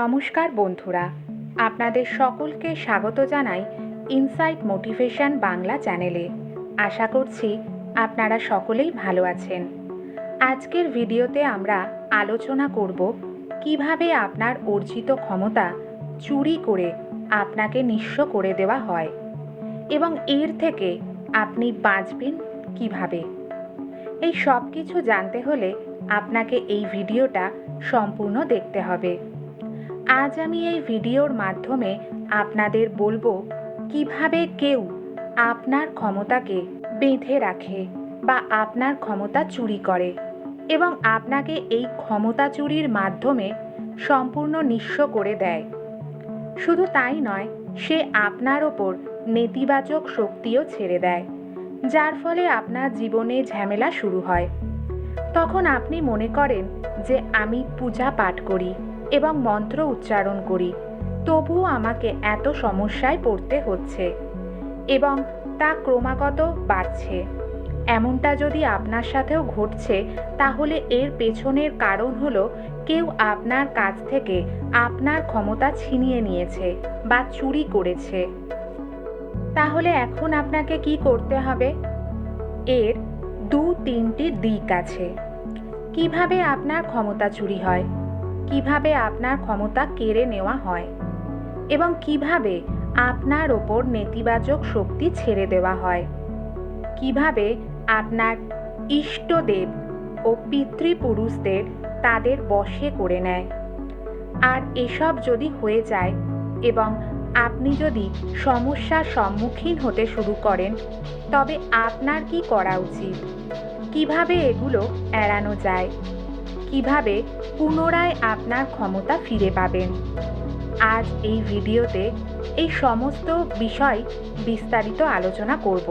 নমস্কার বন্ধুরা, আপনাদের সকলকে স্বাগত জানাই ইনসাইট মোটিভেশন বাংলা চ্যানেলে। আশা করছি আপনারা সকলেই ভালো আছেন। আজকের ভিডিওতে আমরা আলোচনা করব কীভাবে আপনার অর্জিত ক্ষমতা চুরি করে আপনাকে নিঃস্ব করে দেওয়া হয় এবং এর থেকে আপনি বাঁচবেন কীভাবে। এই সব কিছু জানতে হলে আপনাকে এই ভিডিওটা সম্পূর্ণ দেখতে হবে। আজ আমি এই ভিডিওর মাধ্যমে আপনাদের বলব কীভাবে কেউ আপনার ক্ষমতাকে বেঁধে রাখে বা আপনার ক্ষমতা চুরি করে এবং আপনাকে এই ক্ষমতা চুরির মাধ্যমে সম্পূর্ণ নিঃস্ব করে দেয়। শুধু তাই নয়, সে আপনার ওপর নেতিবাচক শক্তিও ছেড়ে দেয়, যার ফলে আপনার জীবনে ঝামেলা শুরু হয়। তখন আপনি মনে করেন যে আমি পূজা পাঠ করি এবং মন্ত্র উচ্চারণ করি। তবুও আমাকে এত সমস্যায় পড়তে হচ্ছে এবং তা ক্রমাগত বাড়ছে। এমনটা যদি আপনার সাথেও ঘটছে, তাহলে এর পেছনের কারণ হলো কেউ আপনার কাছ থেকে আপনার ক্ষমতা ছিনিয়ে নিয়েছে বা চুরি করেছে। তাহলে এখন আপনাকে কি করতে হবে? এর দু তিনটি দিক আছে। কীভাবে আপনার ক্ষমতা চুরি হয়? কীভাবে আপনার ক্ষমতা কেড়ে নেওয়া হয় এবং কীভাবে আপনার ওপর নেতিবাচক শক্তি ছেড়ে দেওয়া হয়? কীভাবে আপনার ইষ্টদেব ও পিতৃপুরুষদের তাদের বশে করে নেয়? আর এসব যদি হয়ে যায় এবং আপনি যদি সমস্যার সম্মুখীন হতে শুরু করেন, তবে আপনার কি করা উচিত? কীভাবে এগুলো এড়ানো যায়? কীভাবে পুনরায় আপনার ক্ষমতা ফিরে পাবেন। আজ এই ভিডিওতে এই সমস্ত বিষয় বিস্তারিত আলোচনা করব।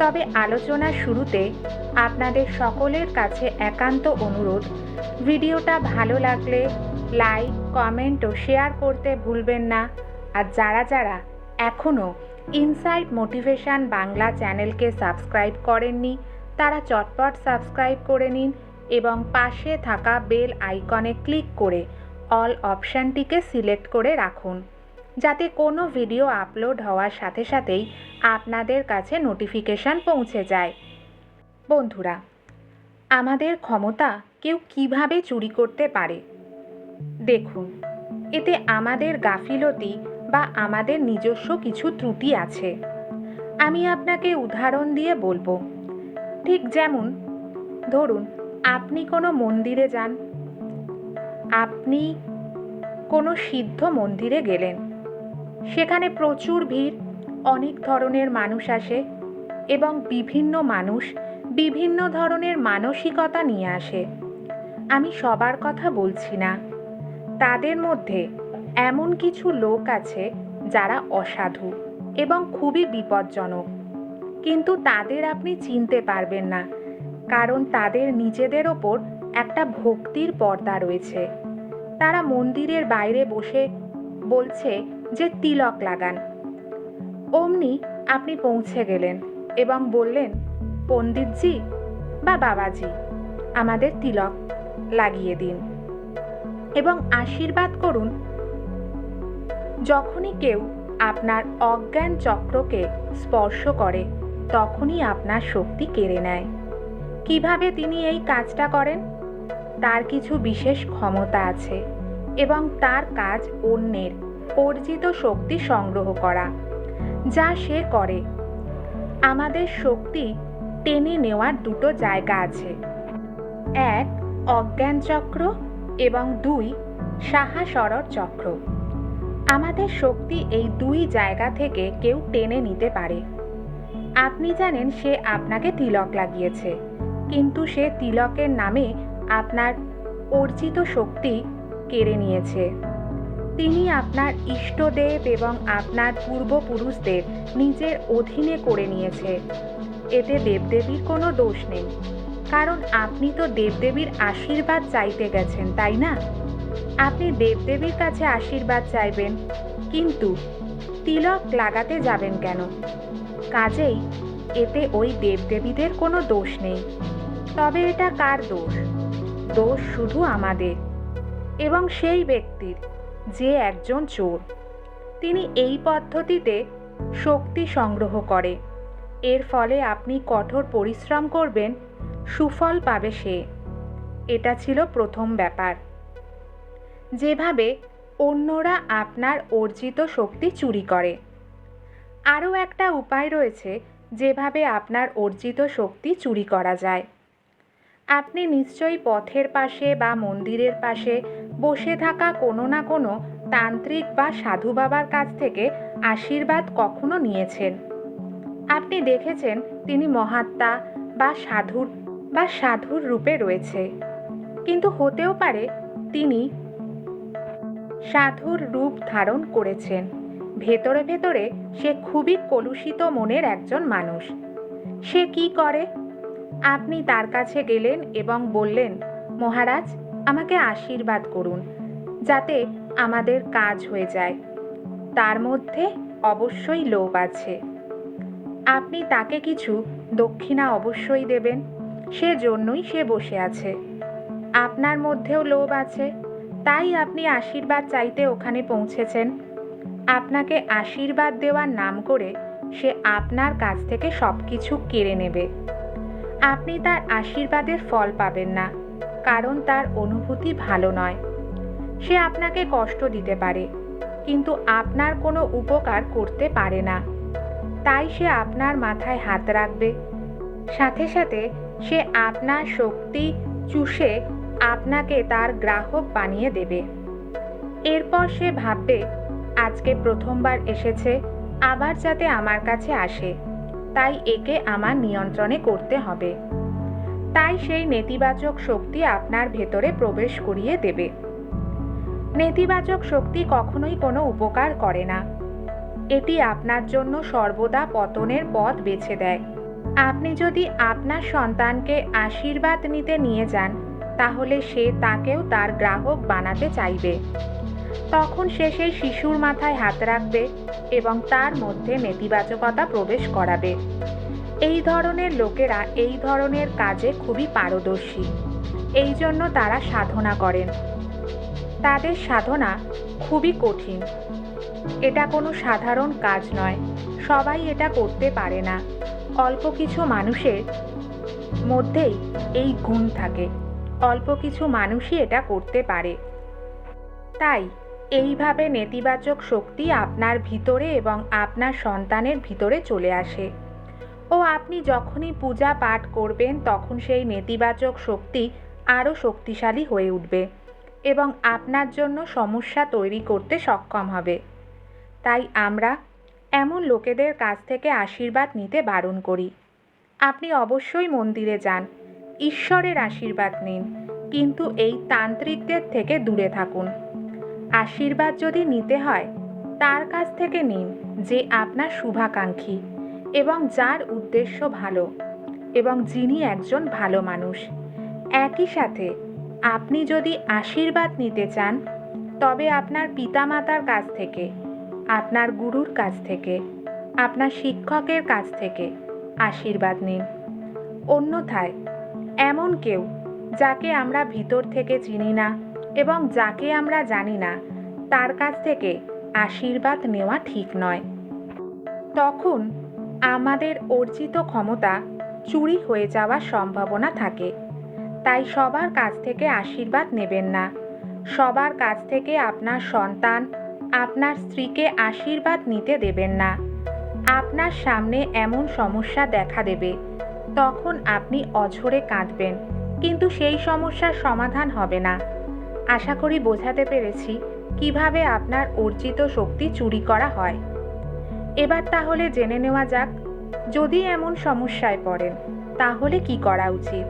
তবে আলোচনার শুরুতে আপনাদের সকলের কাছে একান্ত অনুরোধ, ভিডিওটা ভালো লাগলে লাইক, কমেন্ট ও শেয়ার করতে ভুলবেন না। আর যারা যারা এখনও ইনসাইট মোটিভেশন বাংলা চ্যানেলকে সাবস্ক্রাইব করেননি, তারা চটপট সাবস্ক্রাইব করে নিন। এবং পাশে থাকা বেল আইকনে ক্লিক করে অল অপশানটিকে সিলেক্ট করে রাখুন, যাতে কোনো ভিডিও আপলোড হওয়ার সাথে সাথেই আপনাদের কাছে নোটিফিকেশান পৌঁছে যায়। বন্ধুরা, আমাদের ক্ষমতা কেউ কীভাবে চুরি করতে পারে? দেখুন, এতে আমাদের গাফিলতি বা আমাদের নিজস্ব কিছু ত্রুটি আছে। আমি আপনাকে উদাহরণ দিয়ে বলব। ঠিক যেমন, ধরুন আপনি কোনো মন্দিরে যান। আপনি কোনো সিদ্ধ মন্দিরে গেলেন। সেখানে প্রচুর ভিড়, অনেক ধরনের মানুষ আসে এবং বিভিন্ন মানুষ বিভিন্ন ধরনের মানসিকতা নিয়ে আসে। আমি সবার কথা বলছি না। তাদের মধ্যে এমন কিছু লোক আছে যারা অসাধু এবং খুবই বিপজ্জনক। কিন্তু তাদের আপনি চিনতে পারবেন না। কারণ তাদের নিজেদের ওপর একটা ভক্তির পর্দা রয়েছে। তারা মন্দিরের বাইরে বসে বলছে যে তিলক লাগান। অমনি আপনি পৌঁছে গেলেন এবং বললেন, পণ্ডিতজি বা বাবাজি, আমাদের তিলক লাগিয়ে দিন এবং আশীর্বাদ করুন। যখনই কেউ আপনার অজ্ঞান চক্রকে স্পর্শ করে, তখনই আপনার শক্তি কেড়ে নেয়। কীভাবে তিনি এই কাজটা করেন? তার কিছু বিশেষ ক্ষমতা আছে এবং তার কাজ অন্যের অর্জিত শক্তি সংগ্রহ করা, যা সে করে। আমাদের শক্তি টেনে নেওয়ার দুটো জায়গা আছে। এক, অজ্ঞান চক্র এবং দুই সাহাসরর চক্র। আমাদের শক্তি এই দুই জায়গা থেকে কেউ টেনে নিতে পারে। আপনি জানেন সে আপনাকে তিলক লাগিয়েছে। কিন্তু সে তিলকের নামে আপনার অর্জিত শক্তি কেড়ে নিয়েছে। তিনি আপনার ইষ্টদেব এবং আপনার পূর্বপুরুষদের নিজের অধীনে করে নিয়েছে। এতে দেবদেবীর কোনো দোষ নেই। কারণ আপনি তো দেবদেবীর আশীর্বাদ চাইতে গেছেন, তাই না? আপনি দেবদেবীর কাছে আশীর্বাদ চাইবেন, কিন্তু তিলক লাগাতে যাবেন কেন? কাজেই এতে ওই দেবদেবীদের কোনো দোষ নেই। তবে এটা কার দোষ? দোষ শুধু আমাদের এবং সেই ব্যক্তির, যে একজন চোর। তিনি এই পদ্ধতিতে শক্তি সংগ্রহ করে। এর ফলে আপনি কঠোর পরিশ্রম করবেন, সুফল পাবে সে। এটা ছিল প্রথম ব্যাপার। যেভাবে অন্যরা আপনার অর্জিত শক্তি চুরি করে। আরও একটা উপায় রয়েছে যেভাবে আপনার অর্জিত শক্তি চুরি করা যায়। আপনি নিশ্চয়ই পথের পাশে বা মন্দিরের পাশে বসে থাকা কোনো না কোনো তান্ত্রিক বা সাধু বাবার কাছ থেকে আশীর্বাদ কখনো নিয়েছেন? আপনি দেখেছেন তিনি মহাত্মা বা সাধুর বা সাধুর রূপে রয়েছে। কিন্তু হতেও পারে তিনি সাধুর রূপ ধারণ করেছেন। ভেতরে ভেতরে সে খুবই কলুষিত মনের একজন মানুষ। সে কি করে? আপনি তার কাছে গেলেন এবং বললেন, মহারাজ, আমাকে আশীর্বাদ করুন, যাতে আমাদের কাজ হয়ে যায়। তার মধ্যে অবশ্যই লোভ আছে। আপনি তাকে কিছু দক্ষিণা অবশ্যই দেবেন, সেজন্যই সে বসে আছে। আপনার মধ্যেও লোভ আছে, তাই আপনি আশীর্বাদ চাইতে ওখানে পৌঁছেছেন। আপনাকে আশীর্বাদ দেওয়ার নাম করে সে আপনার কাছ থেকে সব কিছু কেড়ে নেবে। আপনি তার আশীর্বাদের ফল পাবেন না, কারণ তার অনুভূতি ভালো নয়। সে আপনাকে কষ্ট দিতে পারে, কিন্তু আপনার কোনো উপকার করতে পারে না। তাই সে আপনার মাথায় হাত রাখবে। সাথে সাথে সে আপনার শক্তি চুষে আপনাকে তার গ্রাহক বানিয়ে দেবে। এরপর সে ভাববে, আজকে প্রথমবার এসেছে, আবার যাতে আমার কাছে আসে। তাই একে আমার নিয়ন্ত্রণে করতে হবে। তাই সেই নেতিবাচক শক্তি আপনার ভেতরে প্রবেশ করিয়ে দেবে। নেতিবাচক শক্তি কখনোই কোনো উপকার করে না। এটি আপনার জন্য সর্বদা পতনের পথ বেছে দেয়। আপনি যদি আপনার সন্তানকে আশীর্বাদ নিতে নিয়ে যান, তাহলে সে তাকেও তার গ্রাহক বানাতে চাইবে। তখন সে সেই শিশুর মাথায় হাত রাখবে এবং তার মধ্যে নেতিবাচকতা প্রবেশ করাবে। এই ধরনের লোকেরা এই ধরনের কাজে খুবই পারদর্শী। এই জন্য তারা সাধনা করেন। তাদের সাধনা খুবই কঠিন। এটা কোনো সাধারণ কাজ নয়। সবাই এটা করতে পারে না। অল্প কিছু মানুষের মধ্যেই এই গুণ থাকে। অল্প কিছু মানুষই এটা করতে পারে। তাই, এইভাবে নেতিবাচক শক্তি আপনার ভিতরে এবং আপনার সন্তানের ভিতরে চলে আসে। ও আপনি যখনই পূজা পাঠ করবেন, তখন সেই নেতিবাচক শক্তি আরও শক্তিশালী হয়ে উঠবে এবং আপনার জন্য সমস্যা তৈরি করতে সক্ষম হবে। তাই আমরা এমন লোকেদের কাছ থেকে আশীর্বাদ নিতে বারণ করি। আপনি অবশ্যই মন্দিরে যান, ঈশ্বরের আশীর্বাদ নিন, কিন্তু এই তান্ত্রিকদের থেকে দূরে থাকুন। আশীর্বাদ যদি নিতে হয়, তার কাছ থেকে নিন যে আপনার শুভাকাঙ্ক্ষী এবং যার উদ্দেশ্য ভালো এবং যিনি একজন ভালো মানুষ। একই সাথে আপনি যদি আশীর্বাদ নিতে চান, তবে আপনার পিতামাতার কাছ থেকে, আপনার গুরুর কাছ থেকে, আপনার শিক্ষকের কাছ থেকে আশীর্বাদ নিন। অন্যথায় এমন কেউ যাকে আমরা ভিতর থেকে চিনি না এবং যাকে আমরা জানি না, তার কাছ থেকে আশীর্বাদ নেওয়া ঠিক নয়। তখন আমাদের অর্জিত ক্ষমতা চুরি হয়ে যাওয়ার সম্ভাবনা থাকে। তাই সবার কাছ থেকে আশীর্বাদ নেবেন না। সবার কাছ থেকে আপনার সন্তান আপনার স্ত্রীকে আশীর্বাদ নিতে দেবেন না। আপনার সামনে এমন সমস্যা দেখা দেবে, তখন আপনি অঝরে কাঁদবেন, কিন্তু সেই সমস্যার সমাধান হবে না। আশা করি বোঝাতে পেরেছি কীভাবে আপনার অর্জিত শক্তি চুরি করা হয়। এবার তাহলে জেনে নেওয়া যাক, যদি এমন সমস্যায় পড়েন, তাহলে কি করা উচিত?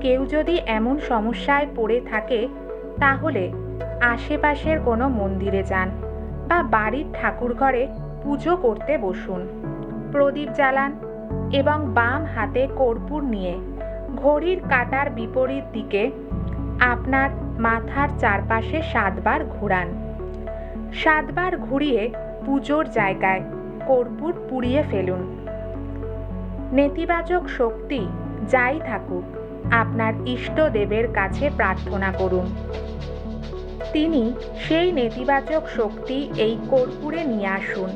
কেউ যদি এমন সমস্যায় পড়ে থাকে, তাহলে আশেপাশের কোনো মন্দিরে যান বা বাড়ির ঠাকুরঘরে পুজো করতে বসুন। প্রদীপ জ্বালান এবং বাম হাতে কর্পূর নিয়ে ঘড়ির কাটার বিপরীত দিকে আপনার মাথার চারপাশে সাতবার ঘোরান। সাতবার ঘুরিয়ে পুজোর জায়গায় কর্পূর পুড়িয়ে ফেলুন। নেতিবাচক শক্তি যাই থাকুক, আপনার ইষ্টদেবের কাছে প্রার্থনা করুন। তিনি সেই নেতিবাচক শক্তি এই কর্পূরে নিয়ে আসুন।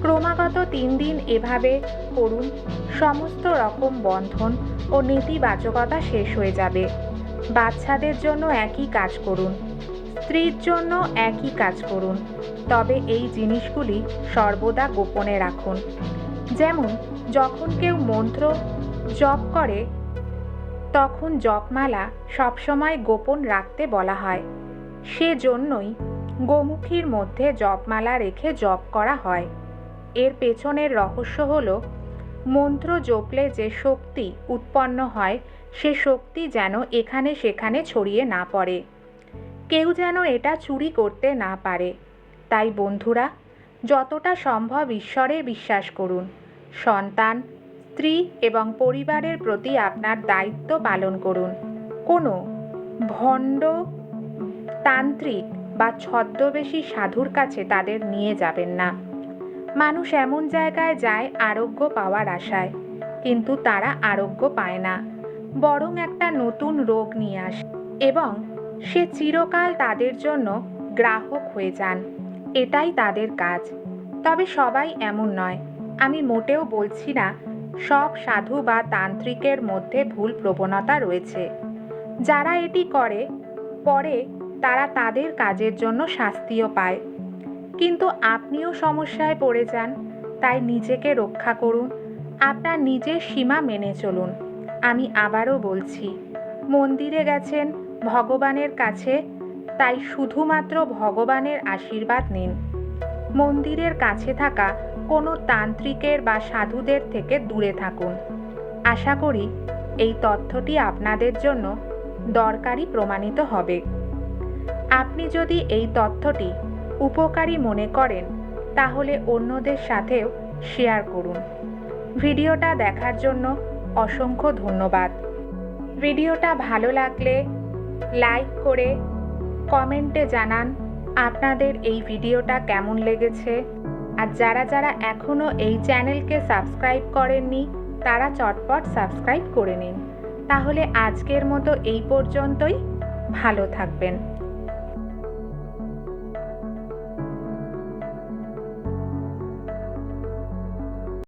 ক্রমাগত তিন দিন এভাবে করুন, সমস্ত রকম বন্ধন ও নেতিবাচকতা শেষ হয়ে যাবে। বাচ্চাদের জন্য একই কাজ করুন, স্ত্রীর জন্য একই কাজ করুন। তবে এই জিনিসগুলি সর্বদা গোপনে রাখুন। যেমন, যখন কেউ মন্ত্র জপ করে, তখন জপমালা সবসময় গোপন রাখতে বলা হয়। সেজন্যই গোমুখীর মধ্যে জপমালা রেখে জপ করা হয়। এর পেছনের রহস্য হলো, মন্ত্র জপলে যে শক্তি উৎপন্ন হয় সে শক্তি যেন এখানে সেখানে ছড়িয়ে না পড়ে। কেউ যেন এটা চুরি করতে না পারে। তাই বন্ধুরা, যতটা সম্ভব ঈশ্বরে বিশ্বাস করুন। সন্তান, স্ত্রী এবং পরিবারের প্রতি আপনার দায়িত্ব পালন করুন। কোনো ভণ্ড, তান্ত্রিক বা ছদ্মবেশী সাধুর কাছে তাদের নিয়ে যাবেন না। মানুষ এমন জায়গায় যায় আরোগ্য পাওয়ার আশায়, কিন্তু তারা আরোগ্য পায় না। বরং একটা নতুন রোগ নিয়ে আসে এবং সে চিরকাল তাদের জন্য গ্রাহক হয়ে যান। এটাই তাদের কাজ। তবে সবাই এমন নয়। আমি মোটেও বলছি না, সব সাধু বা তান্ত্রিকের মধ্যে ভুল প্রবণতা রয়েছে। যারা এটি করে, পরে তারা তাদের কাজের জন্য শাস্তিও পায়। কিন্তু আপনিও সমস্যায় পড়ে যান, তাই নিজেকে রক্ষা করুন, আপনার নিজের সীমা মেনে চলুন। আমি আবারও বলছি, মন্দিরে গেছেন ভগবানের কাছে, তাই শুধুমাত্র ভগবানের আশীর্বাদ নিন। মন্দিরের কাছে থাকা কোনো তান্ত্রিকের বা সাধুদের থেকে দূরে থাকুন। আশা করি এই তথ্যটি আপনাদের জন্য দরকারি প্রমাণিত হবে। আপনি যদি এই তথ্যটি উপকারী মনে করেন, তাহলে অন্যদের সাথেও শেয়ার করুন। ভিডিওটা দেখার জন্য অসংখ্য ধন্যবাদ। ভিডিওটা ভালো লাগলে লাইক করে কমেন্টে জানান আপনাদের এই ভিডিওটা কেমন লেগেছে। আর যারা যারা এখনও এই চ্যানেলকে সাবস্ক্রাইব করেননি, তারা চটপট সাবস্ক্রাইব করে নিন। তাহলে আজকের মতো এই পর্যন্তই। ভালো থাকবেন।